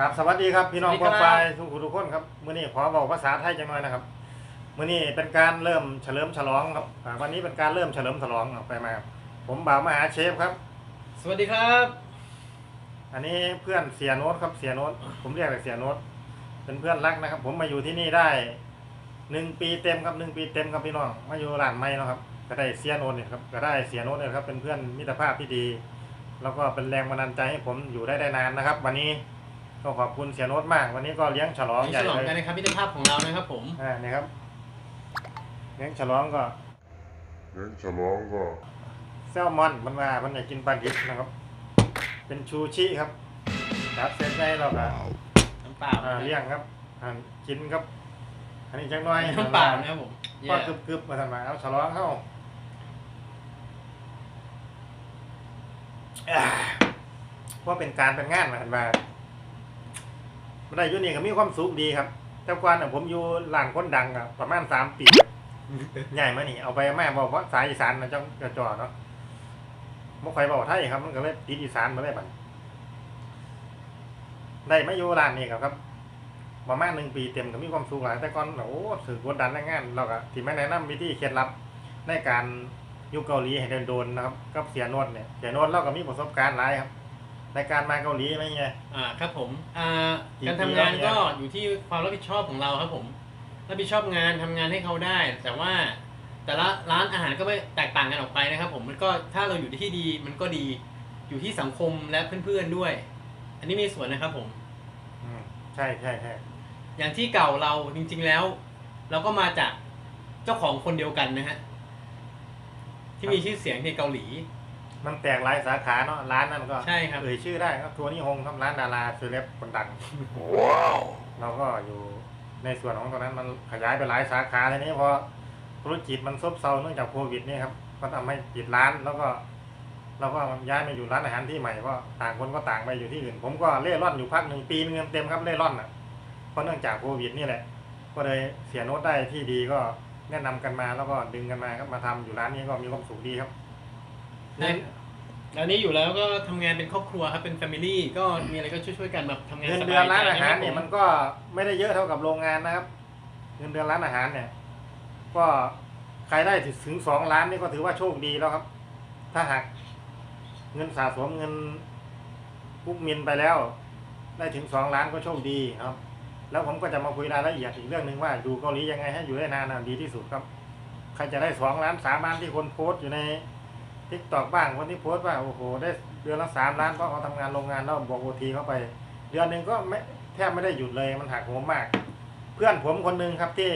ครับสวัสดีครับพี่น้องสวัสดีกครัอบงปลายทุกคนทุกคนครับมื้อนี้ขอบอกภาษาไทยจังหน่อยนะครับมื้อนี้เป็นการเริ่มเฉลิมฉลองครับอ่าวันนี้เป็นการเริ่มเฉลิมฉลองออกไปมาผมบ่าวมหาเชฟครับ สวัสดีครับ อันนี้เพื่อนเสียโน้ตครับเสียโน้ตผมเรียกแต่เสียโน้ตเป็นเพื่อนรักนะครับ ผมมาอยู่ที่นี่ได้หนึ่งปีเต็มครับหนึ่งปีเต็มครับพี่น้องมาอยู่ร้านไม่นาะครับ ก็ได้เสียโน้ตเนี่ยครับก็ได้เสียโน้ตเนี่ยครับเป็นเพื่อนมิตรภาพที่ดี แล้วก็เป็นแรงบันดาลใจให้ผมอยู่ได้ได้นานนะครับ วันนี้ ก็ขอบคุณเสียโน้ตมาก วันนี้ก็เลี้ยงฉลองนี่ใหญ่ฉลองเลยกันนะครับมิตรภาพของเรานะครับผมอ่านี่ครับ เลี้ยงฉลองก็เลี้ยงฉลองก็ แซลมอนมันว่ามันอยากกินปลาดิบนะครับ เป็นชูชิครับครับเสร็จได้เราก็น้ำเปล่าอ่าเลี้ยงครับอ่ากินครับ อันนี้จังน้อยน้ำเปล่านะครับผมก็แย่กึบกึบๆมาทำไมาเอาฉลองเข้าอ่าว่าเป็นการเป็นงานมาทันมา ไม่ได้อยุ่นี่ก็มีความสุขดีครับ แต่ก่อนน่ะผมอยู่หลานคนดังอะประมาณสามปีใหญ่มานี่เอาไปแม่บอกว่าสายอีสานนะจ้องกระจอเนาะบ่ค่อยบอกไทยครับ มันก็เลยติดอีสานมาได้บัดได้มาอยู่ร้านนี้ครับครับประมาณหนึ่งปีเต็มก็มีความสุขหลายแต่ก่อนโอ้สื่อกดดันแรงงานเราก็ที่ไม่แนะนำวิธีเคล็ดลับในการอยู่เกาหลีให้เดินโดนนะครับกับเสียโนวดเนี่ยเสียโนวดเราก็มีประสบการณ์หลายครับ ในการมาเกาหลีไม่ไงอ่าครับผมอ่ากี่การปีทำงานแล้วเนี่ย ก็อยู่ที่ความรับผิดชอบของเราครับผมรับผิดชอบงานทำงานให้เขาได้ แต่ว่าแต่ละร้านอาหารก็ไม่แตกต่างกันออกไปนะครับ ผมมันก็ถ้าเราอยู่ที่ดีมันก็ดีอยู่ที่สังคมและเพื่อนๆด้วย อันนี้มีส่วนนะครับผม อืมใช่ใช่ใช่อย่างที่เก่าเราจริง ๆแล้ว เราก็มาจากเจ้าของคนเดียวกันนะฮะที่มีชื่อเสียงในเกาหลี มันแตกหลายสาขาเนาะร้านนั้นก็ใช่ครับ เอ่ยชื่อได้ครับทัวร์นิฮงครับร้านดาราเซเลบคนดังว้าวเราก็อยู่ในส่วนของตรงนั้นมันขยายไปหลายสาขาทีนี้พอธุรกิจมันซบเซาเนื่องจากโควิดนี่ครับก็ทำให้ปิดร้านแล้วก็เราก็ย้ายมาอยู่ร้านอาหารที่ใหม่เพราะต่างคนก็ต่างไปอยู่ที่อื่น ผมก็เล่ร่อนอยู่พักหนึ่งปีนึงเต็มๆครับเล่ร่อนอะเพราะเนื่องจากโควิดนี่แหละ ก็เลยเสียโน้ตได้ที่ดีก็แนะนำกันมาแล้วก็ดึงกันมาครับมาทำอยู่ร้านนี้ก็มีความสุขดีครับ ใช่แล้วนี้อยู่แล้วก็ทำงานเป็นครอบครัวครับเป็นแฟมิลี่ก็มีอะไรก็ช่วยๆกันแบบทำงานเงินสเดืบาอยนใจร้านอาหารเนี่ยะคบมันก็ไม่ได้เยอะเท่ากับโรงงานนะครับ เงินเดือนร้านอาหารเนี่ย ก็ใครได้ถึงสองล้านนี่ก็ถือว่าโชคดีแล้วครับ ถ้าหากเงินสะสมเงินกุ๊กมินไปแล้ว ได้ถึงสองล้านก็โชคดีครับ แล้วผมก็จะมาคุยรายละเอียดอีกเรื่องหนึ่งว่าอยู่เกาหลียังไงให้อยู่ได้นานนะดีที่สุดครับ ใครจะได้สองล้านสามล้านที่คนโพสต์อยู่ใน ทิกตอกบ้างคนที่โพสต์ว่าโอ้โหได้เดือนละสามล้านเพราะเขาทำงานโรงงานแล้วบอกโอทีเข้าไป เดือนหนึ่งก็ไม่แทบไม่ได้หยุดเลยมันหักโหมมาก เพื่อนผมคนหนึ่งครับที่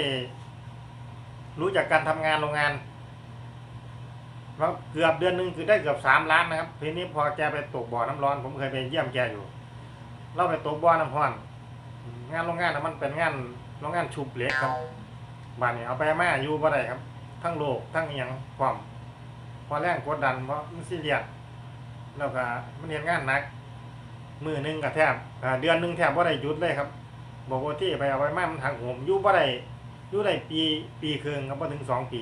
รู้จักการทำงานโรงงานแล้วเกือบเดือนหนึ่งคือได้เกือบสามล้านนะครับทีนี้พอแกไปตกบ่อน้ำร้อน ผมเคยไปเยี่ยมแกอยู่เราไปตกบ่อน้ำร้อนงานโรงงานนะมันเป็นงานโรงงานชุบเหล็กครับบ้านนี้เอาไปมาอยู่บ่ได้ครับ ทั้งโลกทั้งอหยังความ พอแรงกดดันเพราะมันซีเรียสแล้วก็มันเห็นงานหนัก มือหนึ่งกับแทบเดือนหนึ่งแทบบ่าได้หยุดเลยครับ บอกว่าที่ไปเอาไว้มามันทางผมยู่บ่าได้ยู่ได้ปีปีครึ่งครับบ่าถึงสองปี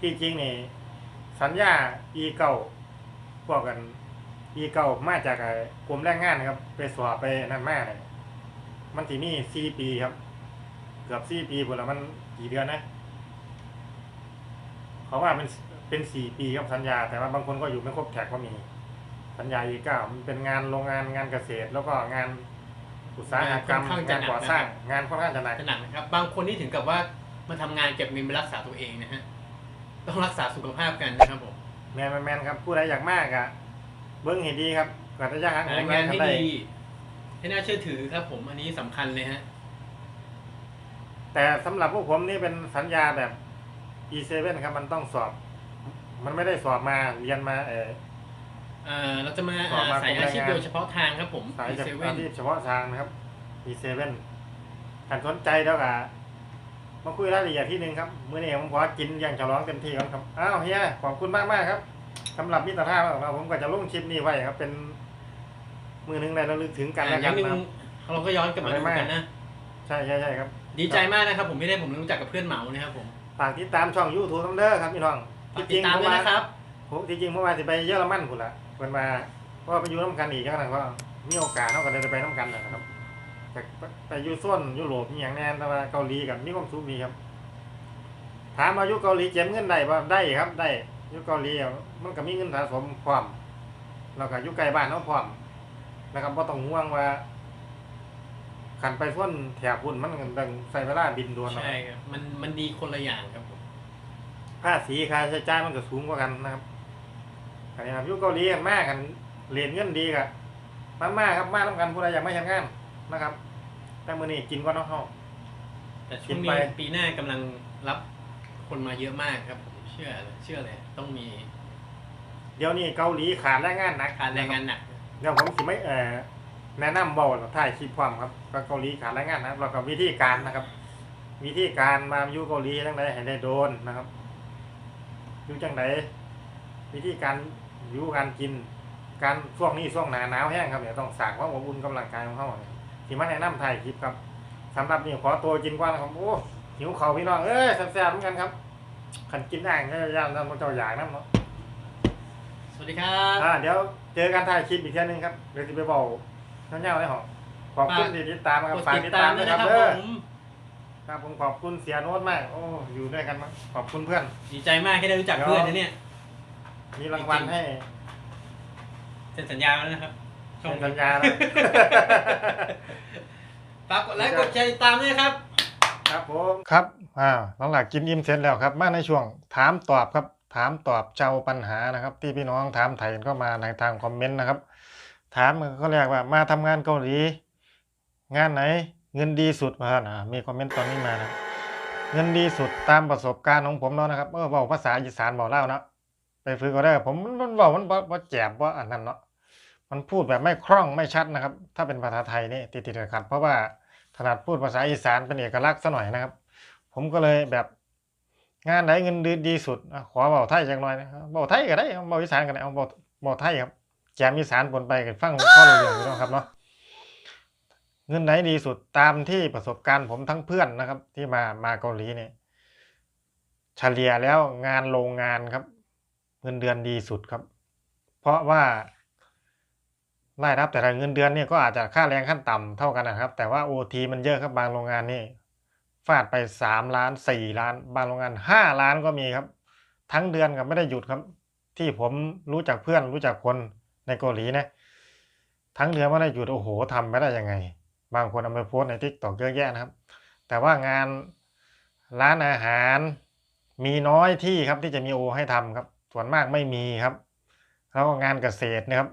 ที่จริงนี่สัญญาปีเก่าพวกกันปีเก่ามาจากกรมแรงงานนะครับ ไปสอบไปนั่นมาเนี่ยมันที่นี่สี่ปีครับ เกือบสี่ปีพุ่นแล้วมันกี่เดือนนะเขาว่าเป็น เป็นสี่ปีครับสัญญา แต่ว่าบางคนก็อยู่ไม่ครบแท็กก็มี สัญญาอีกเก้ามันเป็นงานโรงงานงานเกษตร แล้วก็งานอุตสาหกรรมงานก่อสร้างงานค่อนข้างจะหนักจะหนักนะครับ บางคนที่ถึงกับว่ามาทำงานเก็บเงินไปรักษาตัวเองนะฮะต้องรักษาสุขภาพกันนะครับผมแมนแมนครับผู้ใดอยากมากอะเบิ้งเห็นดีครับกัตยากหักหาผมงานให้ได้ดีให้น่าเชื่อถือครับ ผมอันนี้สำคัญเลยฮะ แต่สำหรับพวกผมนี่เป็นสัญญาแบบ E7 ครับมันต้องสอบ มันไม่ได้สอบมาเรียนมาเออเอ่อเราจะมาต่อมาสายอาชีพกรมแรงงานโดยเฉพาะทางครับผมสายเซอาเว่นชีพเฉพาะทางนะครับ E7 ท่านสนใจแล้วก็มาคุยรายละเอียดที่หนึ่งครับมื้อนี้ผมขอกินอย่างฉลองเต็มที่ก่อนครับอ้าวเฮียขอบคุณมากมากๆครับสำหรับมิตรภาพของเราผมก็จะลงคลิปนี้ไว้ครับ เป็น มือหนึงในระลึกถึงกันอ่าและอกัย่านงหนึงนะครับ เราก็ย้อนกลับมาดูกันนะ ใช่ใช่ใช่ครับ ดีใจมากนะครับผมไม่ได้ผมรู้จักกับเพื่อนเหมานะครับผม ฝากติดตามช่อง YouTube ทั้งเด้อครับพี่น้อง ฝากติดตามด้วยนะครับ ผมที่จริงเมื่อวานสิไปเยอรมันพุ่นละเพิ่นมาเพราะว่าไปอยู่น้ำกันอีกจังนั้นก็มีโอกาสเนาะก็เลยได้ไปน้ำกันนะครับไปไปไปอยู่ส่วนยุโรปอหย่างแน่นแต่ว่าเกาหลีกับมีความสุขดีครับ ถามอายุเกาหลีเก็บเงินได้บ่ได้ครับ ได้อยู่เกาหลีอะมันก็มีเงินสะสมพร้อมแล้วก็อยู่ใกล้บ้านเฮาพร้อมนะครับบ่ต้องห่วงว่าขันไปส่วนแถบพุ่นมันก็ต้องใช้เวลาบินด่วนนะใช่ครับมันมันดีคนละอย่างครับผม ภาษีค่าใช้จ่ายมันก็สูงกว่ากันนะครับอันนี้ครับอยู่เกาหลีกันมากกันเหรียญเงินดีกะมามาครับมาทำกันผู้ใดอยากไม่ทำงานนะครับ แต่มื้อนี้กินก่อนเนาะเฮาแต่ช่วงกินนี้ไปปีหน้ากำลังรับคนมาเยอะมากครับผมเชื่อเลยเชื่อเลยต้องมี เดี๋ยวนี้เกาหลีขาดแรงงานหนักการแรงงานหนักเดี๋ยวผมสิไม่เอ่อแนะนำเบาหรอกถ่ายคลิปความครับก็เกาหลีขาดแรงงานนะครับแล้วก็วิธีการนะครับ วิธีการมาอยู่เกาหลีจังไดให้ได้โดนนะครับ อยู่จังไดวิธีการอยู่การกิน การช่วงนี้ช่วงหนาหนาวแห้งครับเนี่ยต้องสร้างความอบอุ่นกำลังกายของเขาเนี่ยที่มาแนะนำถ่ายคลิปครับสำหรับนี่ขอตัวกินก่อนนะครับโอ้หิวเขาวพี่น้องเอ้ยแซ่บๆเหมือนกันครับขันกินอ่างก็ย่างน้ำมันเจ้าอยากน้ำเนาะสวัสดีครับอ่าเดี๋ยวเจอกันถ่ายคลิปอีกเที่ยหนึงครับเดี๋ยวจะไปบอกเงี้ยวๆเลยหรอขอบคุณที่ติดตามครับกดฝากติติดดตาตามมด้ด้ววยยนะคครัรับบเด้อผม ครับผมขอบคุณเสียโน้ตมาก โอ้อยู่ด้วยกันมั้งขอบคุณเพื่อน ดีใจมากที่ได้รู้จักเพื่อนนะเนี่ยมีรางวัลให้เซ็นสัญญาแล้วนะครับช่องเป็นสัญญาแล้วฝากกดไลค์กดแชร์ติดตามด้วยนะครับ ครับผมครับอ่าหลังหลักกินอิ่มเสร็จแล้วครับ มาในช่วงถามตอบครับ ถามตอบเจ้าปัญหานะครับ ที่พี่น้องถามไถ่กันเข้ามาในทางคอมเมนต์นะครับ ถามเขาเรียกว่ามาทำงานเกาหลี งานไหน เงินดีสุดมาอ่ามีคอมเมนต์ตอนนี้มานะเงินดีสุดตามประสบการณ์ของผมแล้วนะครับเออบอกภาษาอีสานบอกเล่านะไปฝึกก็ได้ผมมันบอกมันบ่บ่แจบว่าอันนั้นเนาะมันพูดแบบไม่คล่องไม่ชัดนะครับ ถ้าเป็นภาษาไทยนี่ติดติดขัดเพราะว่าถนัดพูดภาษาอีสานเป็นเอกลักษณ์ซะหน่อยนะครับ ผมก็เลยแบบงานไหนเงินดีดีสุด ขอเบาไทยจังหน่อยนะครับเบาไทยก็ได้เอาเบาอีสานก็ได้เอาเบาเบาไทยครับแจมอีสานปนไปกันฟังข้อเรื่องนะครับเนาะ เงินไหนดีสุดตามที่ประสบการณ์ผมทั้งเพื่อนนะครับ ที่มามาเกาหลีเนี่ยเฉลี่ยแล้วงานโรงงานครับ เงินเดือนดีสุดครับ เพราะว่ารายรับแต่ละเงินเดือนเนี่ยก็อาจจะค่าแรงขั้นต่ำเท่ากันนะครับ แต่ว่าโอทีมันเยอะครับบางโรงงานนี่ฟาดไปสามล้านสี่ล้าน บางโรงงานห้าล้านก็มีครับ ทั้งเดือนกับไม่ได้หยุดครับ ที่ผมรู้จักเพื่อนรู้จักคนในเกาหลีนะทั้งเดือนไม่ได้หยุดโอ้โหทำไม่ได้ยังไง บางคนเอาไปโพสในทิกตอกเยอะแยะนะครับ แต่ว่างานร้านอาหารมีน้อยที่ครับที่จะมีโอให้ทำครับ ส่วนมากไม่มีครับ แล้วงานเกษตรนะครับ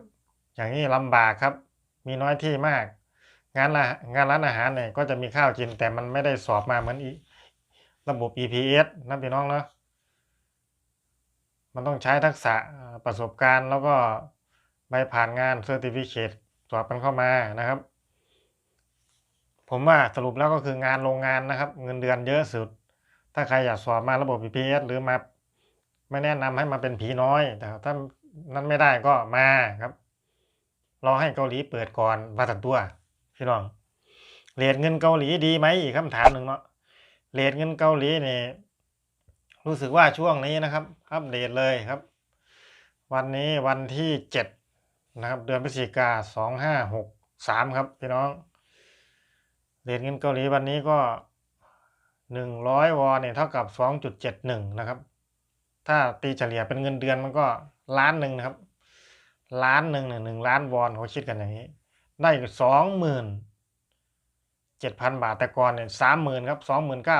อย่างนี้ลำบากครับ มีน้อยที่มาก งานละงานร้านอาหารเนี่ยก็จะมีข้าวกินแต่มันไม่ได้สอบมาเหมือนอระบบ EPS นะพี่น้องเนาะมันต้องใช้ทักษะประสบการณ์ แล้วก็ใบผ่านงานเซอร์ติฟิเคตสอบกันเข้ามานะครับ ผมว่าสรุปแล้วก็คืองานโรงงานนะครับ เงินเดือนเยอะสุด ถ้าใครอยากสอบมาระบบ EPS หรือมาไม่แนะนำให้มาเป็นผีน้อย แต่ถ้านั้นไม่ได้ก็มาครับรอให้เกาหลีเปิดก่อนว่าตันตัวพี่น้องเรทเงินเกาหลีดีไหมอีกคำถามหนึ่งเนาะเรทเงินเกาหลีเนี่ยรู้สึกว่าช่วงนี้นะครับ อัปเดตเลยครับ วันนี้วันที่เจ็ดนะครับ เดือนพฤศจิกาสองห้าหกสามครับพี่น้อง เรทเงินเกาหลีวันนี้ก็หนึ่งร้อยวอนเนี่ยเท่ากับสองจุดเจ็ดหนึ่งนะครับ ถ้าตีเฉลี่ยเป็นเงินเดือนมันก็ล้านหนึ่งนะครับ ล้านหนึ่งเนี่ยหนึ่งล้านวอนเขาคิดกันอย่างนี้ ได้สองหมื่นเจ็ดพันบาทแต่ก่อนเนี่ยสามหมื่นครับสองหมื่นเก้า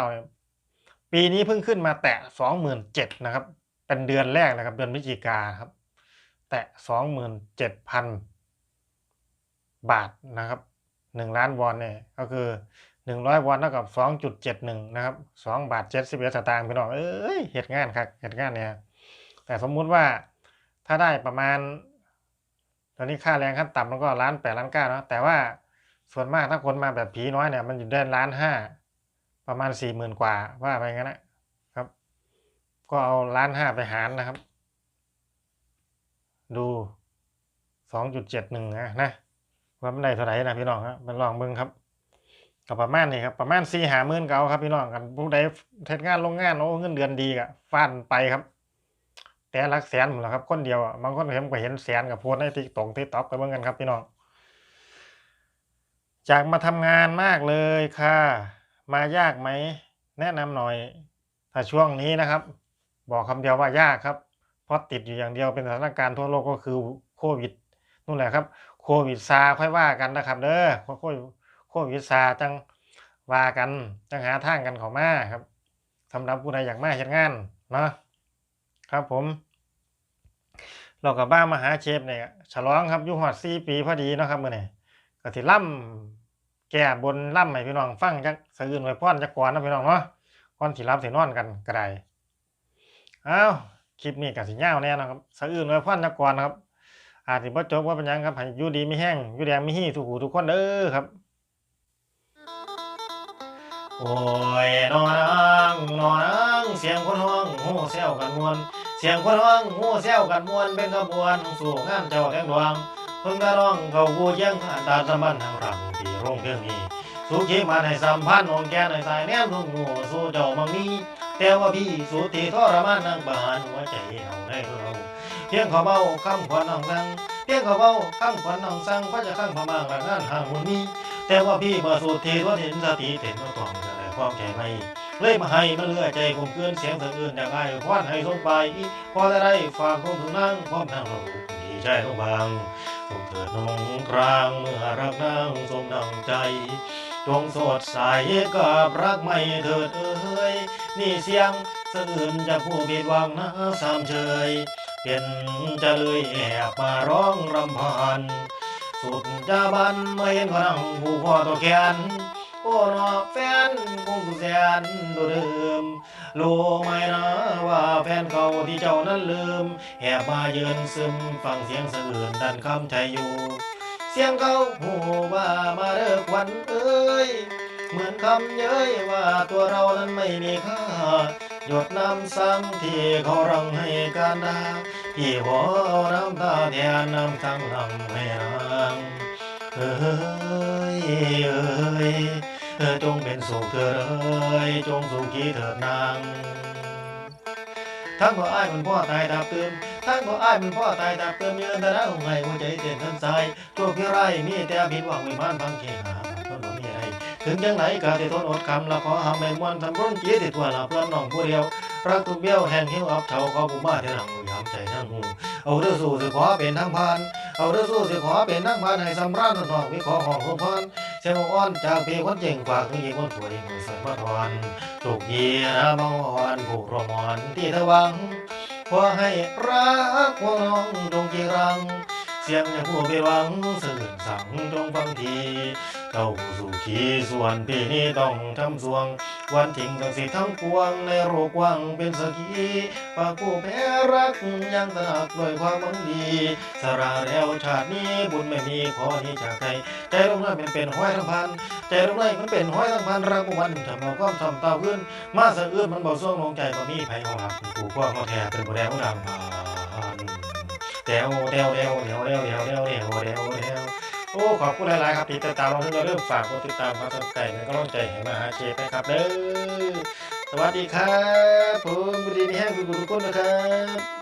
ปีนี้เพิ่งขึ้นมาแตะสองหมื่นเจ็ดนะครับ เป็นเดือนแรกนะครับ เดือนพฤศจิกาครับ แตะสองหมื่นเจ็ดพันบาทนะครับ หนึ่งล้านวอนเนี่ยก็คือหนึ่งร้อยวอนเท่ากับสองจุดเจ็ดหนึ่งนะครับสองบาทเจ็ดสิบเอ็ดสตางค์พี่น้องเอ้ยเหตุงานครับเหตุงานเนี่ยแต่สมมุติว่าถ้าได้ประมาณ ตอนนี้ค่าแรงขั้นต่ำมันก็ล้านแปดล้านเก้าเนาะแต่ว่าส่วนมากถ้าคนมาแบบผีน้อยเนี่ยมันอยู่ได้ล้านห้าประมาณสี่หมื่นกว่าว่าไปงั้นนะครับ ก็เอาล้านห้าไปหารนะครับ ดูสองจุดเจ็ดหนึ่งนะนะ ว่ามันได้เท่าไหร่นะพี่น้องครับมันลองเบิ่งครับก็ประมาณนี้ครับประมาณสี่หาหมื่นเก่าครับพี่น้องกันผู้ใดเทศงานโรงงานโอ้เงินเดือนดีกะฟันไปครับ แต่ลักแสนหมดแล้วครับ คนเดียวอะบางคนเห็นก็เห็นแสนกับโพสในติ๊กตอกติ๊กต็อกไปเบิ่งกันครับพี่น้องจากมาทำงานมากเลยค่ะ มายากไหมแนะนำหน่อย ถ้าช่วงนี้นะครับ บอกคำเดียวว่ายากครับเพราะติดอยู่อย่างเดียวเป็นสถานการณ์ทั่วโลกก็คือโควิดนู่นแหละครับ ควิดซาค่อยว่ากันนะครับเด้อโควิดโควิดซาจังว่ากันจังหาทางกันเขามาครับสำหรับผู้ใดอยากมาเฮ็ดงานเนาะครับผมเรากับบ้านมหาเชฟเนี่ยฉลองครับยุหอดสี่ปีพอดีนะครับเมื่อนี้ก็สิล่ำแก่บนล่ำให้พี่น้องฟังจักสะอื่นไว้พรจักก่อนนะพี่น้องเนาะก่อนสิรับสินอนกันก็ไดอ้าวคลิปนี้ก็สิยาวแน่นะครับสะอื่นไว้พรจักก่อนนะครับ อาจสิบ่จบว่าเป็นหยังครับให้อยู่ดีไมีแห้งอยู่แดงไมีฮีทุกหูทุกคนเด้อครับ โอ้ยนอนังนอนังเสียงคนห้องห่เซวกันมวน เสียงคนห้องห่เซวกันมวนเป็นขบวนสู่งานเจ้าแทงดวงเพิ่งกระร้องเขากูเจียงอาตาสมันทางรังที่โรงเพียงนี้ สุขีมาในสัมพันธ์องแกในสายแนมทุ่งหัวสู่เจ้ามังนี้ แต่ว่าพี่สุธีทรมานนั่งบานหัวใจเอาได้เราเพียงขาเบาคำขวัญน้องสังเพียงขาเบาคำขวัญน้องสังก็จะข้างพม่างกับงานห่างหุ่นนี้ แต่ว่าพี่มาสุธีทวเห็นสติเต็มมาต้องจะได้ความแข็งไม่เลยมาให้มันเลื่อใจคมเกินเสียงสะอื่นอย่างไรควันให้สมไปพอจะได้ฝากคงถึงนั่งพร้อมทางเราดีใจลงบางส่งเถิดนงกลางเมื่อรักนางสมดังใจ จงสดใสกับรักไม่เถิดเอ้ยนี่เสียงสะอื่นจะผู้ผิดหวังนะสามเชยเป็นจะเลยแอบมาร้องรำพัน สุดจะบันไม่เห็นขนั่งผู้พ่อตัวแขนโอ้นอแฟนคงสุแสนดูเดิมรู้ไหมนะว่าแฟนเขาที่เจ้านั้นลืมแอบมาเยือนซึมฟังเสียงสะอื่นดันคำใจอยู่ สียงเขาหูว่ามาเลิกวันเอ้ย เหมือนคำเย้ยว่าตัวเรานั้นไม่มีค่า หยดน้ำซ้ำที่เขารังให้การดาพี่ขอเอาน้ำตาแทนน้ำทั้งลำให้นางเอ้ยเอ้ยเออจงเป็นสุขเถิดเอ้ยจงสุขีเถิดนางทั้งพ่ออ้ายมันพ่อตายดับเติม ทั้งพ่ออ้ายมันพ่อตายดับเติมยืนแต่ละองค์ให้หัวใจเต้นทันสายตัวพี่ไรมีแต่ผิดหวังวิมานพังเกหามันบ่มีอะไรถึงจังไหนก็ได้ทนอดคำละขอหาแม่มวนทำรุ่นจีติดตัวละเพื่อนน้องผู้เดียวรักทุกเบี้ยวแห่งหิวอับเทาเขาผู้มาที่หลังยามใจนั่งหูเอาเรื่องสู่สิขอเป็นทางผ่านเอาเรื่องสู่สิขอเป็นทางผ่านให้สำราญนองวิขอของสมพรเสียงอ้อนจากพี่คนเจ๋งฝากถึงอีกคนสวยมือสวยมาทอนถูกยีนะมอนผู้รมอนที่ทวัง ขอให้รักพวกน้องดงจีรัง เสียงอย่างผู้ไปหวังสื่นสั่งจงฟังที เข้าสู่ขีส่วนปีนี้ต้องทำสวง วันทิ้งทั้งสิทั้งปวงในโรควังเป็นสกีฝากูแพ้รักยังตระหนักด้วยความหวังดีสราแล้วชาตินี้บุญไม่มีขอที่จากใครใจลงนั้นเป็นเป็นห้อยทั้งพันใจลงนั้นมันเป็นห้อยทั้งพันรักวันทำเอาความทำเต้าขึ้น มาสะอื้นมันเบาส่วงลงใจก็มีไผเอาหักผู้กว้างเขาแท้เป็นบ่แดงดังผ่านแดวแดวแดวแดวแดวแดวแดวแดวแดวแดว โอ้ขอบคุณหลายๆครับที่ติดตามเราอย่าลืมฝากกดติดตามฝากติดตามเป็นกำลังใจให้มาหาเชฟนะครับเด้อสวัสดีครับผมบุรีมีแห้งคุณทุกคนนะครับ